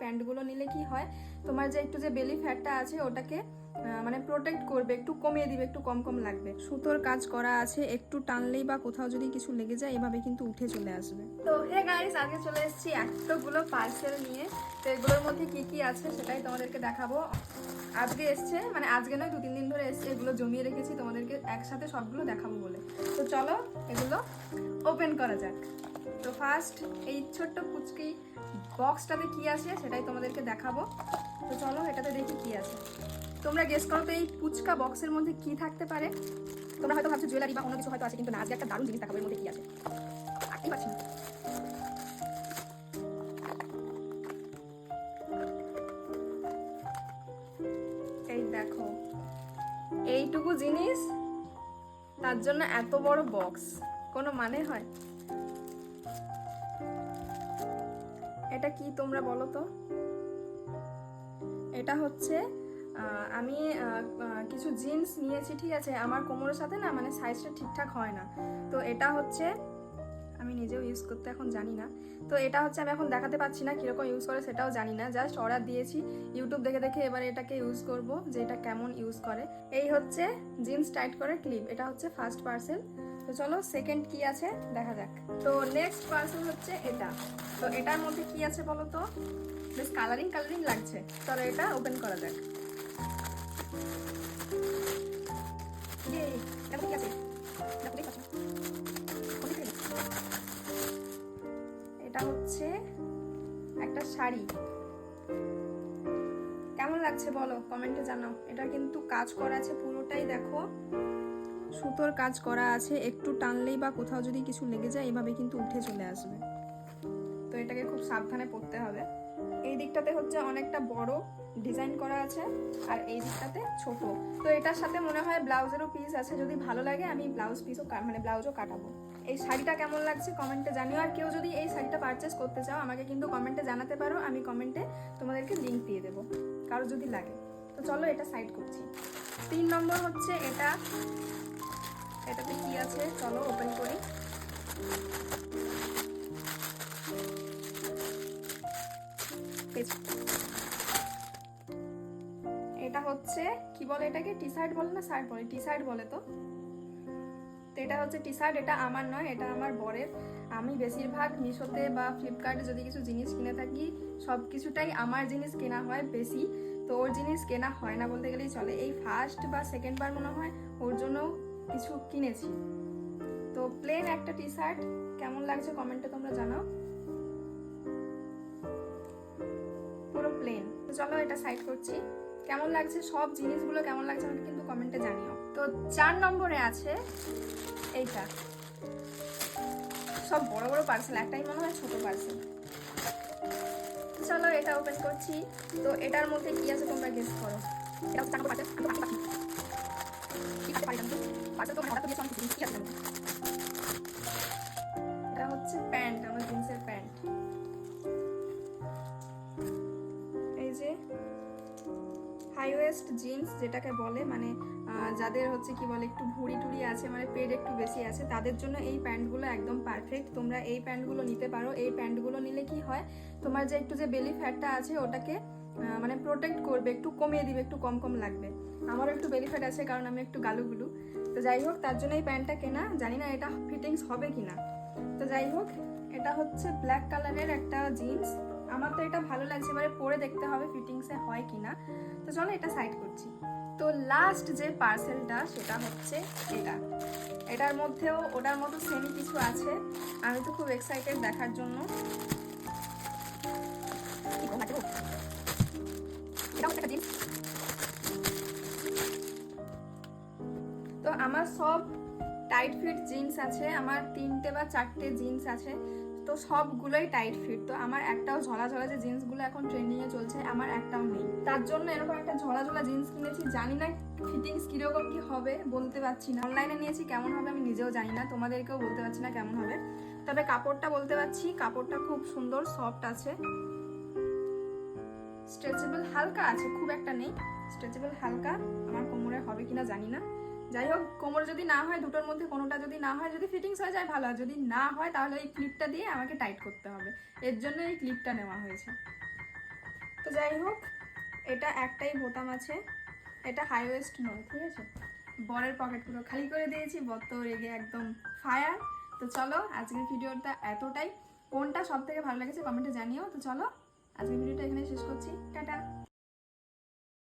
প্যান্টগুলো নিলে কি হয়? তোমার যে একটু যে বেলি ফ্যাটটা আছে, ওটাকে মানে প্রোটেক্ট করবে, একটু কমিয়ে দিবে, একটু কম কম লাগবে। সুতোর কাজ করা আছে, একটু টানলেই বা কোথাও যদি কিছু লেগে যায়, এভাবে কিন্তু উঠে চলে আসবে। তো হে গাইস আজকে চলে এসেছি এতগুলো পার্সেল নিয়ে। তো এগুলোর মধ্যে কি কি আছে সেটাই তোমাদেরকে দেখাবো। আজকে এসছে মানে আজকে নয় দু তিন দিন ধরে এসছে, এগুলো জমিয়ে রেখেছি, তোমাদেরকে একসাথে সবগুলো দেখাবো বলে। তো চলো এগুলো ওপেন করা যাক। তো ফার্স্ট এই ছোট্ট কুচকি বক্সটাতে কি আছে সেটাই তোমাদেরকে দেখাবো। তো চলো এটাতে দেখি কি আছে। তোমরা গেস করো তো এই পুচকা বক্সের মধ্যে কি থাকতে পারে? তোমরা হয়তো ভাবছ জুয়েলারি বা অন্য কিছু হয়তো আছে, কিন্তু না, আজকে একটা দারুণ জিনিস দেখাবো, এর মধ্যে কি আছে? এই দেখো, এইটুকু জিনিস, তার জন্য এত বড় বক্স কোনো মানে হয়? এটা কি তোমরা বলো তো? এটা হচ্ছে আমি কিছু জিন্স নিয়েছি, ঠিক আছে? আমার কোমরের সাথে না মানে সাইজটা ঠিকঠাক হয় না। তো এটা হচ্ছে, আমি নিজেও ইউজ করতে এখন জানি না। তো এটা হচ্ছে আমি এখন দেখাতে পাচ্ছি না কীরকম ইউজ করে, সেটাও জানি না। জাস্ট অর্ডার দিয়েছি ইউটিউব দেখে দেখে এবার এটাকে ইউজ করব, যে এটা কেমন ইউজ করে। এই হচ্ছে, জিন্স টাইট করে ক্লিপ এটা হচ্ছে ফার্স্ট পার্সেল তো চলো সেকেন্ড কি আছে? দেখা যাক। তো নেক্সট পার্সেল হচ্ছে এটা। তো এটার মধ্যে কি আছে বলো তো? বেশ কালারিং কালারিং লাগছে। চলো এটা ওপেন করা যাক। এটা হচ্ছে একটা শাড়ি। কেমন লাগছে বলো? কমেন্টে জানাও। এটা কিন্তু কাজ করা আছে পুরোটাই দেখো। সুতোর কাজ করা আছে, একটু টানলেই বা কোথাও যদি কিছু লেগে যায়, এভাবে কিন্তু উঠে চলে আসবে। তো এটাকে খুব সাবধানে পড়তে হবে। এই দিকটাতে হচ্ছে অনেকটা বড় ডিজাইন করা আছে, আর এই দিকটাতে ছোট। তো এটার সাথে মনে হয় ব্লাউজেরও পিস আছে, যদি ভালো লাগে আমি ব্লাউজ পিসও মানে ব্লাউজও কাটাবো। এই শাড়িটা কেমন লাগছে কমেন্টে জানিও, আর কেউ যদি এই শাড়িটা পারচেস করতে চাও, আমাকে কিন্তু কমেন্টে জানাতে পারো, আমি কমেন্টে তোমাদেরকে লিঙ্ক দিয়ে দেবো, কারও যদি লাগে। তো চলো এটা সাইড করছি। তিন নম্বর হচ্ছে এটা এটাতে কি আছে। চলো ওপেন করি। এটা হচ্ছে, কি বলে এটাকে? টি শার্ট বলে না? শার্ট বলে। টি শার্ট বলে তো। এটা হচ্ছে টি শার্ট এটা আমার নয়, এটা আমার বরের। আমি বেশিরভাগ মিশোতে বা ফ্লিপকার্টে যদি কিছু জিনিস কিনে থাকি, সব কিছুটাই আমার জিনিস কেনা হয় বেশি। তো ওর জিনিস কেনা হয় না বলতে গেলেই চলে। এই ফার্স্ট বা সেকেন্ড বার মনে হয় ওর জন্য কিছু কিনেছি। তো প্লেন একটা টি শার্ট কেমন লাগছে কমেন্টে তোমরা জানাও। পুরো প্লেন চলো এটা সাইড করছি। কেমন লাগছে? সব জিনিসগুলো কেমন লাগছে আমাকে কিন্তু কমেন্টে জানিও। তো চার নম্বরে আছে এইটা। সব বড় বড় পার্সেল একটাই মনে হয় ছোট পার্সেল চলো এটা ওপেন করছি। তো এটার মধ্যে কি আছে তোমরা গেস করো? এটা হচ্ছে প্যান্ট, আমার জিন্সের প্যান্ট। এই যে হাই জিন্স যেটাকে বলে মানে যাদের হচ্ছে কি বলে একটু ভুড়ি টুড়ি আছে মানে পেট একটু বেশি আছে, তাদের জন্য এই প্যান্টগুলো একদম পারফেক্ট তোমরা এই প্যান্টগুলো নিতে পারো। এই প্যান্টগুলো নিলে কি হয়, তোমার যে একটু যে বেলি ফ্যাটটা আছে, ওটাকে মানে প্রোটেক্ট করবে, একটু কমিয়ে দিবে, একটু কম কম লাগবে। আমারও একটু বেনিফিট আছে, কারণ আমি একটু গালুগুলু। তো যাই হোক, তার জন্য এই প্যান্টটা কেনা, জানি না এটা ফিটিংস হবে কি না তো যাই হোক, এটা হচ্ছে ব্ল্যাক কালারের একটা জিন্স আমার তো এটা ভালো লাগছে, এবারে পরে দেখতে হবে ফিটিংসে হয় কিনা। তো চলো এটা সাইড করছি। তো লাস্ট যে পার্সেলটা সেটা হচ্ছে এটা। এটার মধ্যেও, ওটার মতো সেমি কিছু আছে। আমি তো খুব এক্সাইটেড দেখার জন্য। তো আমার সব টাইট ফিট জিন্স আছে, আমার তিনটে বা চারটে জিন্স আছে, তো সবগুলোই টাইট ফিট তো আমার একটাও ঝলা ঝলা যে জিন্সগুলো এখন ট্রেন্ডিংয়ে চলছে, আমার একটাও নেই। তার জন্য এরকম একটা ঝলা ঝলা জিন্স কিনেছি, জানি না ফিটিংস কীরকম কি হবে, বলতে পারছি না। অনলাইনে নিয়েছি, কেমন হবে আমি নিজেও জানি না, তোমাদেরকেও বলতে পারছি না কেমন হবে। তবে কাপড়টা বলতে পারছি, কাপড়টা খুব সুন্দর সফট আছে। স্ট্রেচেবল হালকা আছে, খুব একটা নেই। স্ট্রেচেবল হালকা, আমার কোমরে হবে কিনা জানি না। যাই হোক, কোমর যদি না হয়, দুটোর মধ্যে কোনোটা যদি না হয়, যদি ফিটিংস হয়ে যায়, ভালো। যদি না হয়, তাহলে এই ক্লিপটা দিয়ে আমাকে টাইট করতে হবে। এর জন্য এই ক্লিপটা নেওয়া হয়েছে। তো যাই হোক, এটা একটাই বোতাম আছে। এটা হাই ওয়েস্ট নয়, ঠিক আছে? বরের পকেটগুলো খালি করে দিয়েছি, বর তো রেগে একদম ফায়ার তো চলো, আজকের ভিডিওটা এতটাই। কোনটা সব থেকে ভালো লেগেছে কমেন্টে জানিও। তো চলো আজকের ভিডিওটা এখানে শেষ করছি টাটা।